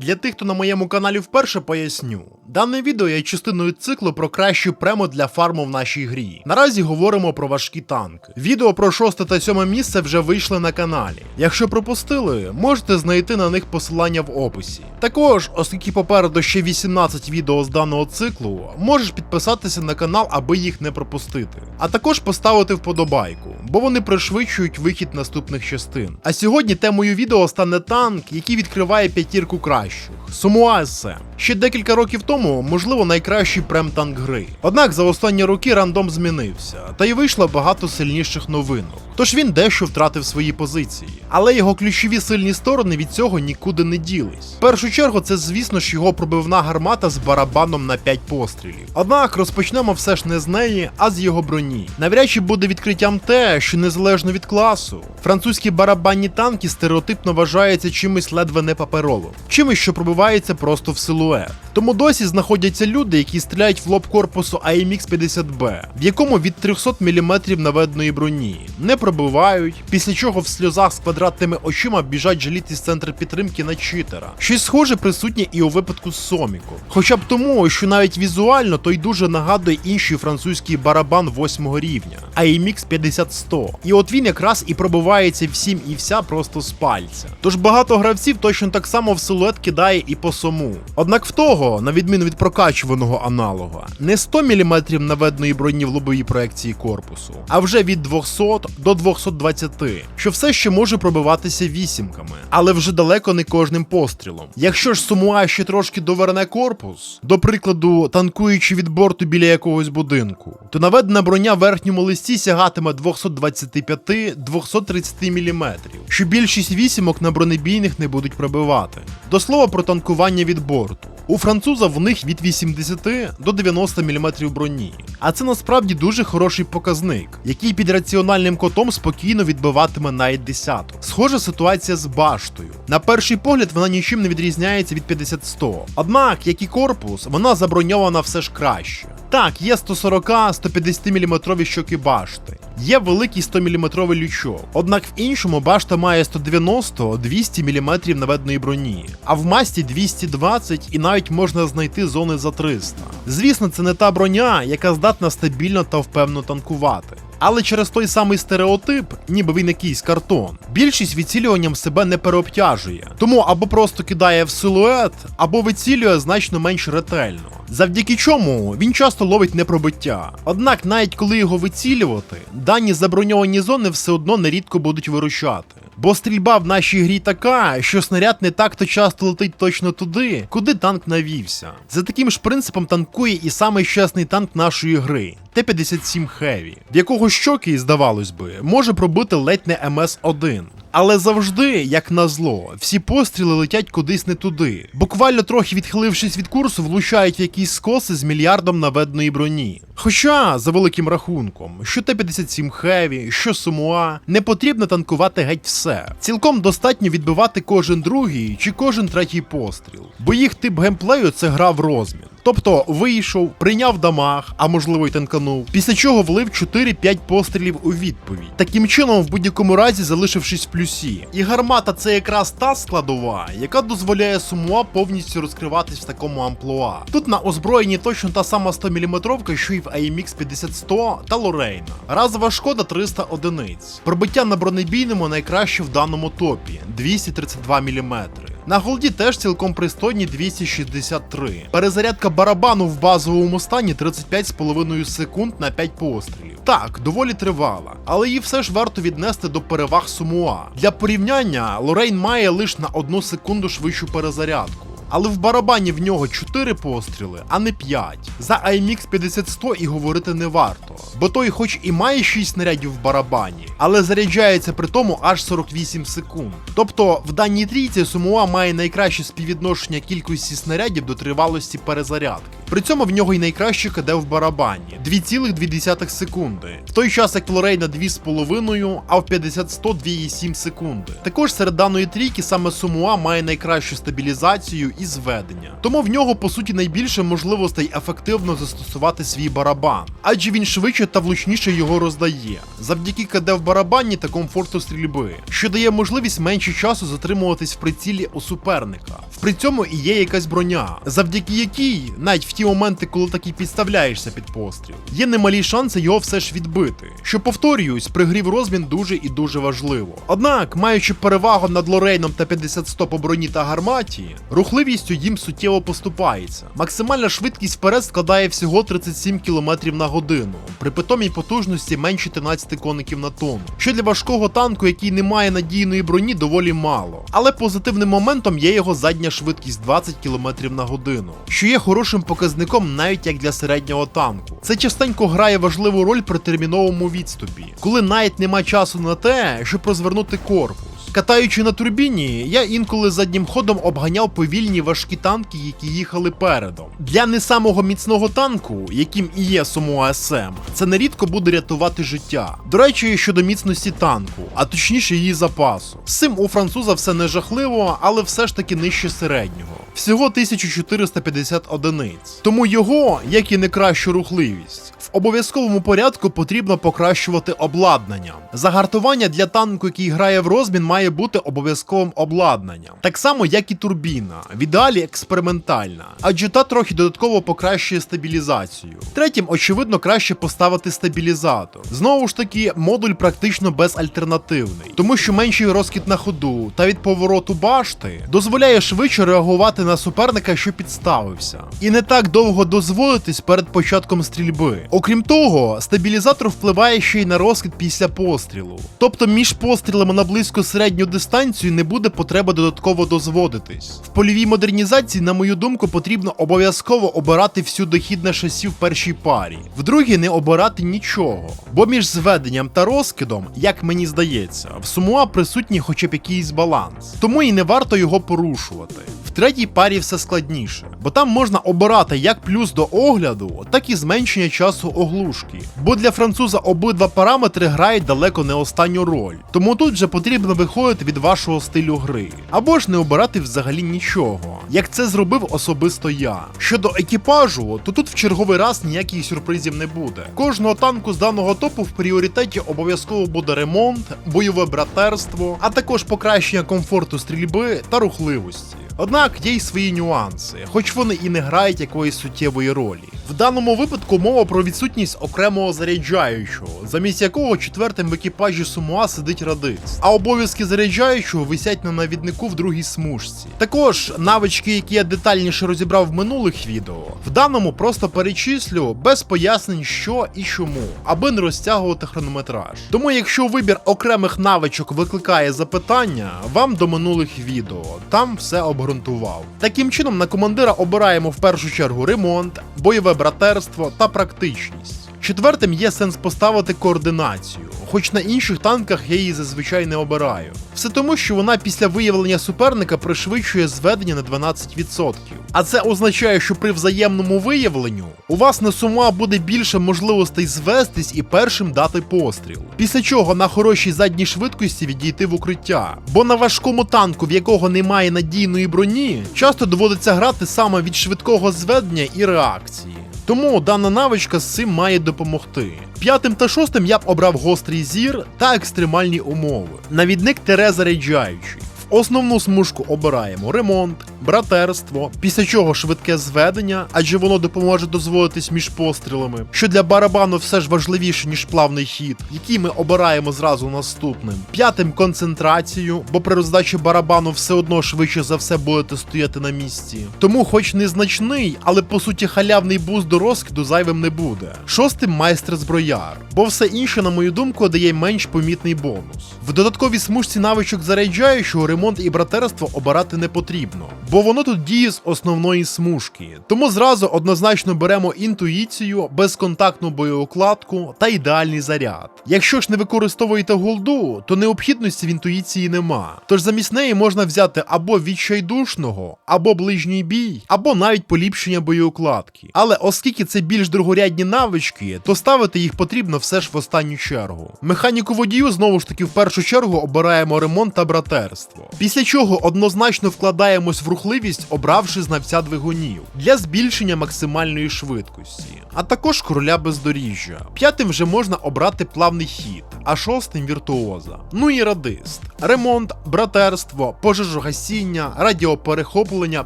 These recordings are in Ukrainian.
Для тих, хто на моєму каналі вперше поясню. Дане відео є частиною циклу про кращу прему для фарму в нашій грі. Наразі говоримо про важкі танки. Відео про шосте та сьоме місце вже вийшли на каналі. Якщо пропустили, можете знайти на них посилання в описі. Також, оскільки попереду ще 18 відео з даного циклу, можеш підписатися на канал, аби їх не пропустити. А також поставити вподобайку, бо вони пришвидшують вихід наступних частин. А сьогодні темою відео стане танк, який відкриває п'ятірку кращих. Сумуа СМ. Ще декілька років тому, можливо, найкращий прем-танк гри. Однак за останні роки рандом змінився, та й вийшло багато сильніших новинок. Тож він дещо втратив свої позиції. Але його ключові сильні сторони від цього нікуди не ділись. В першу чергу, це, звісно ж, його пробивна гармата з барабаном на 5 пострілів. Однак розпочнемо все ж не з неї, а з його броні. Навряд чи буде відкриттям те, що незалежно від класу, французькі барабанні танки стереотипно вважаються чимось ледве не паперовим, чимось, що пробивається просто в силует. Тому досі знаходяться люди, які стріляють в лоб корпусу AMX 50B, в якому від 300 мм наведеної броні не пробивають, після чого в сльозах з квадратними очима біжать жаліти з центру підтримки на читера. Щось схоже присутнє і у випадку з Соміку. Хоча б тому, що навіть візуально той дуже нагадує інший французький барабан 8 рівня AMX 50-100. І от він якраз і пробивається всім і вся просто з пальця. Тож багато гравців точно так само в силует кидає і по сому. Однак в того, на відміну від прокачуваного аналога, не 100 мм наведеної броні в лобовій проекції корпусу, а вже від 200 до 220, що все ще може пробиватися вісімками, але вже далеко не кожним пострілом. Якщо ж сумуа ще трошки доверне корпус, до прикладу, танкуючи від борту біля якогось будинку, то наведена броня в верхньому листі сягатиме 225-230 мм, що більшість вісімок на бронебійних не будуть пробивати. До слова про танкування від борту. У француза в них від 80 до 90 мм броні. А це насправді дуже хороший показник, який під раціональним котом спокійно відбиватиме навіть десяток. Схожа ситуація з баштою. На перший погляд вона нічим не відрізняється від 50-100. Однак, як і корпус, вона заброньована все ж краще. Так, є 140-150 мм щоки башти, є великий 100 мм лючок. Однак в іншому башта має 190-200 мм наведної броні, а в масті 220 і навіть можна знайти зони за 300. Звісно, це не та броня, яка здатна стабільно та впевнено танкувати. Але через той самий стереотип, ніби він якийсь картон, більшість відцілюванням себе не переобтяжує, тому або просто кидає в силует, або вицілює значно менш ретельно. Завдяки чому він часто ловить непробиття. Однак, навіть коли його вицілювати, дані заброньовані зони все одно нерідко будуть вирушати. Бо стрільба в нашій грі така, що снаряд не так-то часто летить точно туди, куди танк навівся. За таким ж принципом танкує і самий щасний танк нашої гри. Т-57 Heavy, в якого щоки, здавалось би, може пробити ледь не МС-1. Але завжди, як назло, всі постріли летять кудись не туди. Буквально трохи відхилившись від курсу, влучають якісь скоси з мільярдом наведеної броні. Хоча, за великим рахунком, що Т-57 Heavy, що Сумуа, не потрібно танкувати геть все. Цілком достатньо відбивати кожен другий чи кожен третій постріл, бо їх тип геймплею це гра в розмін. Тобто вийшов, прийняв дамаг, а можливо й танканув, після чого влив 4-5 пострілів у відповідь. Таким чином, в будь-якому разі залишившись в плюсі. І гармата це якраз та складова, яка дозволяє Сумуа повністю розкриватись в такому амплуа. Тут на озброєнні точно та сама 100 мм, що й в AMX 50-100 та Лорейна. Разова шкода 300 одиниць. Пробиття на бронебійному найкраще в даному топі 232 мм. На голді теж цілком пристойні 263. Перезарядка барабану в базовому стані 35,5 секунд на 5 пострілів. Так, доволі тривала, але її все ж варто віднести до переваг Сумуа. Для порівняння Лорейн має лише на 1 секунду швидшу перезарядку. Але в барабані в нього 4 постріли, а не 5. За IMX 50-100 і говорити не варто, бо той хоч і має 6 снарядів в барабані, але заряджається при тому аж 48 секунд. Тобто в даній трійці Сумуа має найкраще співвідношення кількості снарядів до тривалості перезарядки. При цьому в нього й найкраще КД в барабані 2,2 секунди. В той час як Флорейна 2,5, а в 50-100 2,7 секунди. Також серед даної трійки саме Сумуа має найкращу стабілізацію і зведення. Тому в нього по суті найбільше можливостей ефективно застосувати свій барабан, адже він швидше та влучніше його роздає, завдяки КД в барабані та комфорту стрільби, що дає можливість менше часу затримуватись в прицілі у суперника. При цьому і є якась броня, завдяки якій, навіть в ті моменти, коли таки підставляєшся під постріл, є немалі шанси його все ж відбити. Що повторююсь, при грі в розмін дуже і дуже важливо. Однак, маючи перевагу над Лорейном та 50-100 по броні та гарматі, рухливістю їм суттєво поступається. Максимальна швидкість вперед складає всього 37 км на годину, при питомій потужності менше 13 коників на тонну, що для важкого танку, який не має надійної броні, доволі мало. Але позитивним моментом є його задня швидкість 20 км на годину, що є хорошим показником навіть як для середнього танку. Це частенько грає важливу роль при терміновому відступі, коли навіть нема часу на те, щоб розвернути корпус. Катаючи на турбіні, я інколи заднім ходом обганяв повільні важкі танки, які їхали передом. Для не самого міцного танку, яким і є Сумуа СМ, це нерідко буде рятувати життя. До речі, щодо міцності танку, а точніше її запасу. З цим у француза все не жахливо, але все ж таки нижче середнього. Всього 1450 одиниць. Тому його, як і не кращу рухливість, в обов'язковому порядку потрібно покращувати обладнання. Загартування для танку, який грає в розмін, має бути обов'язковим обладнанням. Так само, як і турбіна, в ідеалі експериментальна, адже та трохи додатково покращує стабілізацію. Третім, очевидно, краще поставити стабілізатор. Знову ж таки, модуль практично безальтернативний, тому що менший розкид на ходу та від повороту башти дозволяє швидше реагувати на суперника, що підставився, і не так довго дозволитись перед початком стрільби. Окрім того, стабілізатор впливає ще й на розкид після пострілу. Тобто між пострілами на близько середню дистанцію не буде потреби додатково дозводитись. В польовій модернізації, на мою думку, потрібно обов'язково обирати всю дохідне шасі в першій парі, в другій не обирати нічого. Бо між зведенням та розкидом, як мені здається, в Сумуа присутній хоча б якийсь баланс, тому і не варто його порушувати. Третій парі все складніше, бо там можна обирати як плюс до огляду, так і зменшення часу оглушки. Бо для француза обидва параметри грають далеко не останню роль. Тому тут вже потрібно виходити від вашого стилю гри, або ж не обирати взагалі нічого, як це зробив особисто я. Щодо екіпажу, то тут в черговий раз ніяких сюрпризів не буде. Кожного танку з даного топу в пріоритеті обов'язково буде ремонт, бойове братерство, а також покращення комфорту стрільби та рухливості. Однак є й свої нюанси, хоч вони і не грають якоїсь суттєвої ролі. В даному випадку мова про відсутність окремого заряджаючого, замість якого четвертим в екіпажі Сумуа сидить радист, а обов'язки заряджаючого висять на навіднику в другій смужці. Також навички, які я детальніше розібрав в минулих відео, в даному просто перечислю без пояснень, що і чому, аби не розтягувати хронометраж. Тому, якщо вибір окремих навичок викликає запитання, вам до минулих відео, там все обґрунтував. Таким чином, на командира обираємо в першу чергу ремонт, бойове братерство та практичність. Четвертим є сенс поставити координацію, хоч на інших танках я її зазвичай не обираю. Все тому, що вона після виявлення суперника пришвидшує зведення на 12%. А це означає, що при взаємному виявленню у вас на сума буде більше можливостей звестись і першим дати постріл. Після чого на хорошій задній швидкості відійти в укриття. Бо на важкому танку, в якого немає надійної броні, часто доводиться грати саме від швидкого зведення і реакції. Тому дана навичка з цим має допомогти. П'ятим та шостим я б обрав гострий зір та екстремальні умови. Навідник Тереза заряджаючий. Основну смужку обираємо ремонт, братерство, після чого швидке зведення, адже воно допоможе дозволитись між пострілами, що для барабану все ж важливіше, ніж плавний хід, який ми обираємо зразу наступним. П'ятим концентрацію, бо при роздачі барабану все одно швидше за все будете стояти на місці. Тому, хоч незначний, але по суті халявний буст до розкиду зайвим не буде. Шостим майстер зброяр, бо все інше, на мою думку, дає менш помітний бонус. В додатковій смужці навичок заряджаючого ремонт і братерство обирати не потрібно, бо воно тут діє з основної смужки. Тому зразу однозначно беремо інтуїцію, безконтактну боєукладку та ідеальний заряд. Якщо ж не використовуєте голду, то необхідності в інтуїції нема. Тож замість неї можна взяти або відчайдушного, або ближній бій, або навіть поліпшення боєукладки. Але оскільки це більш другорядні навички, то ставити їх потрібно все ж в останню чергу. Механіку водію знову ж таки в першу чергу обираємо ремонт та братерство. Після чого однозначно вкладаємось в рухливість, обравши знавця двигунів для збільшення максимальної швидкості, а також короля бездоріжжя. П'ятим вже можна обрати плавний хід, а шостим віртуоза. Ну і радист. Ремонт, братерство, пожежогасіння, радіоперехоплення,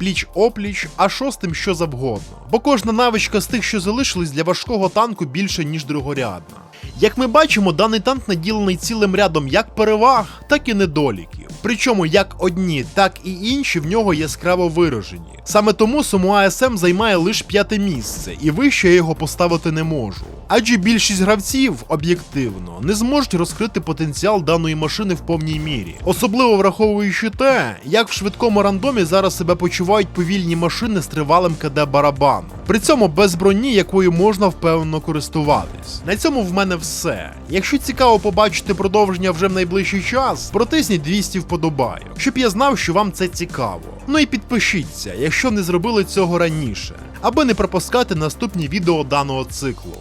пліч-опліч, а шостим що завгодно. Бо кожна навичка з тих, що залишились для важкого танку більше, ніж другорядна. Як ми бачимо, даний танк наділений цілим рядом як переваг, так і недоліків. Причому як одні, так і інші в нього яскраво виражені. Саме тому Сумуа СМ займає лише п'яте місце, і вище я його поставити не можу. Адже більшість гравців об'єктивно не зможуть розкрити потенціал даної машини в повній мірі, особливо враховуючи те, як в швидкому рандомі зараз себе почувають повільні машини з тривалим КД барабаном. При цьому без броні, якою можна впевнено користуватись. На цьому в мене все. Якщо цікаво побачити продовження вже в найближчий час, протисніть 200 вподобайок, щоб я знав, що вам це цікаво. Ну і підпишіться, якщо не зробили цього раніше, аби не пропускати наступні відео даного циклу.